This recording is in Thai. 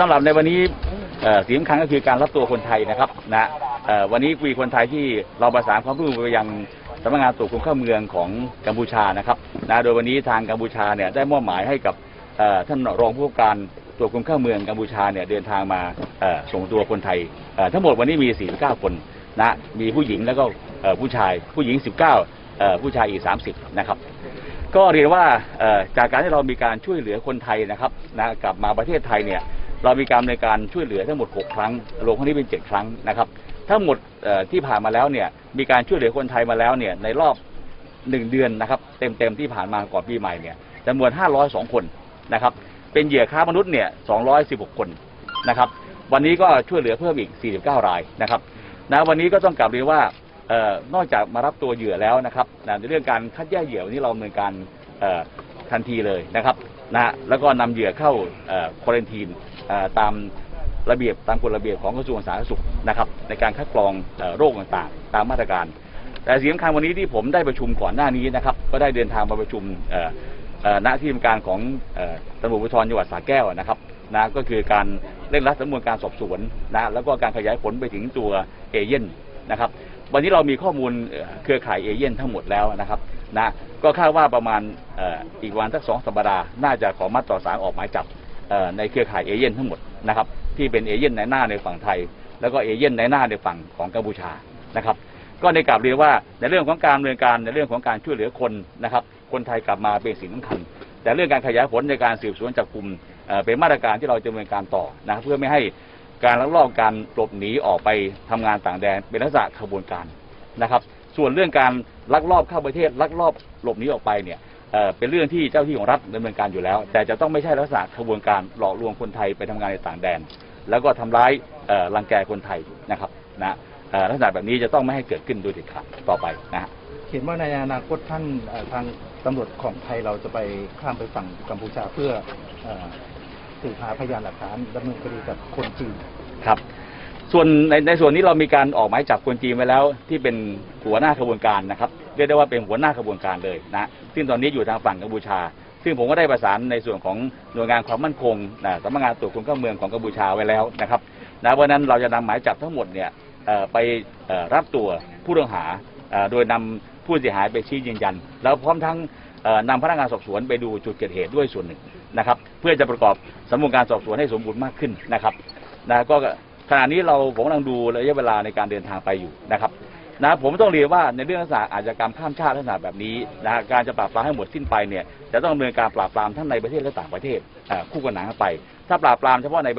สำหรับในวันนี้สิ่งสำคัญก็คือการรับตัวคนไทยนะครับนะวันนี้คุยคนไทยที่เราประสานความร่วมมือไปยังสำนักงานตรวจคนเข้าเมืองของกัมพูชานะครับนะโดยวันนี้ทางกัมพูชาเนี่ยได้มอบหมายให้กับท่านรองผู้การตรวจคนเข้าเมืองกัมพูชาเนี่ยเดินทางมาส่งตัวคนไทยทั้งหมดวันนี้มี 49 คนนะมีผู้หญิงแล้วก็ผู้ชายผู้หญิง 19 ผู้ชายอีก 30 นะครับก็เรียนว่าจากการที่เรามีการช่วยเหลือคนไทยนะครับนะกลับมาประเทศไทยเนี่ย เรามีการในการช่วยเหลือทั้งหมด 6 ครั้งรวมครั้งนี้เป็น 7 ครั้งนะครับ ทั้งหมดที่ผ่านมาแล้วเนี่ยมีการช่วยเหลือคนไทยมาแล้วเนี่ยในรอบ 1 เดือนนะครับเต็มๆที่ผ่านมาก่อนปีใหม่เนี่ยจำนวน 502 คนนะครับเป็นเหยื่อค้ามนุษย์เนี่ย216 คนนะครับวันนี้ก็ช่วยเหลือเพิ่มอีก 49 รายนะครับนะวันนี้ก็ต้องกลับเรียนว่าออนอกจากมารับตัวเหยื่อแล้วนะครับนะในเรื่องการคัดแยกเหยื่อวันนี้เราดำเนินการ ทันทีเลยนะครับนะฮะแล้วก็นำเหยื่อเข้าควอรันทีนตามระเบียบตามกฎระเบียบของกระทรวงสาธารณสุขนะครับในการคัดกรองโรคต่างๆ ตามมาตรการ แต่สิ่งสำคัญวันนี้ที่ผมได้ประชุมก่อนหน้านี้นะครับก็ได้เดินทางมาประชุมณที่ทำการของตำรวจภูธรจังหวัดสระแก้วนะครับนะก็คือการเร่งรัดสำนวนการสอบสวนนะแล้วก็การขยายผลไปถึงตัวเอเย่น นะครับวันนี้เรามีข้อมูลเครือข่ายเอเย่นทั้งหมดแล้วนะครับนะก็คาดว่าประมาณอ,อีกวันสักสองสัปดาห์น่าจะขอมัดต่อสารออกหมายจับในเครือข่ายเอเย่นทั้งหมดนะครับที่เป็นเอเย่นในหน้าในฝั่งไทย แล้วก็เอเย่นในหน้าในฝั่งของกัมพูชานะครับก็ในกลับเรียนว่าในเรื่องของการดำเนินการในเรื่องของการช่วยเหลือคนนะครับคนไทยกลับมาเป็นสิ่งสำคัญ แต่เรื่องการขยายผลในการสืบสวนจับกลุ่มเป็นมาตรการที่เราจะดำเนินการต่อนะเพื่อไม่ให้ การลักลอบการหลบหนีออกไปทำงานต่างแดนเป็นลักษณะขบวนการนะครับ ส่วนเรื่องการลักลอบเข้าประเทศลักลอบหลบหนีออกไปเนี่ยเเป็นเรื่องที่เจ้าที่ของรัฐดำเนินการอยู่แล้ว แต่จะต้องไม่ใช่ลักษณะขบวนการหลอกลวงคนไทยไปทำงานในต่างแดน แล้วก็ทำร้ายรังแกคนไทยนะครับนะลักษณะแบบนี้จะต้องไม่ให้เกิดขึ้นโดยเด็ดขาดต่อไปนะฮะเห็นว่าในอนาคตท่านทางตำรวจของไทยเราจะไปข้ามไปฝั่งกัมพูชาเพื่อ สืบหาพยานหลักฐานดำเนินคดีกับคนจีนครับ ส่วนในในส่วนนี้เรามีการออกหมายจับคนจีนไว้แล้ว ที่เป็นหัวหน้าขบวนการนะครับเรียกได้ว่าเป็นหัวหน้าขบวนการเลยนะซึ่งตอนนี้อยู่ทางฝั่งกัมพูชา ซึ่งผมก็ได้ประสานในส่วนของหน่วยงานความมั่นคงนะสำนักงานตรวจคนเข้าเมืองของกัมพูชาไว้แล้วนะครับนะเพราะนั้นเราจะนำหมายจับทั้งหมดเนี่ยไปรับตัวผู้ต้องหาโดยนำผู้เสียหายไปชี้ยืนยัน แล้วพร้อมทั้ง นำพนักงานสอบสวนไปดูจุดเกิดเหตุด้วยส่วนหนึ่งนะครับ เพื่อจะประกอบสำนวนการสอบสวนให้สมบูรณ์มากขึ้นนะครับนะก็ขณะนี้เราผมกำลังดูระยะเวลาในการเดินทางไปอยู่นะครับนะผมต้องเรียนว่าในเรื่องลักษณะอาชญากรรมข้ามชาติลักษณะแบบนี้นะการจะปราบปรามให้หมดสิ้นไปเนี่ยจะต้องดำเนินการปราบปรามทั้งในประเทศและต่างประเทศคู่กันหนังกันไป ถ้าปราบปรามเฉพาะในประเทศ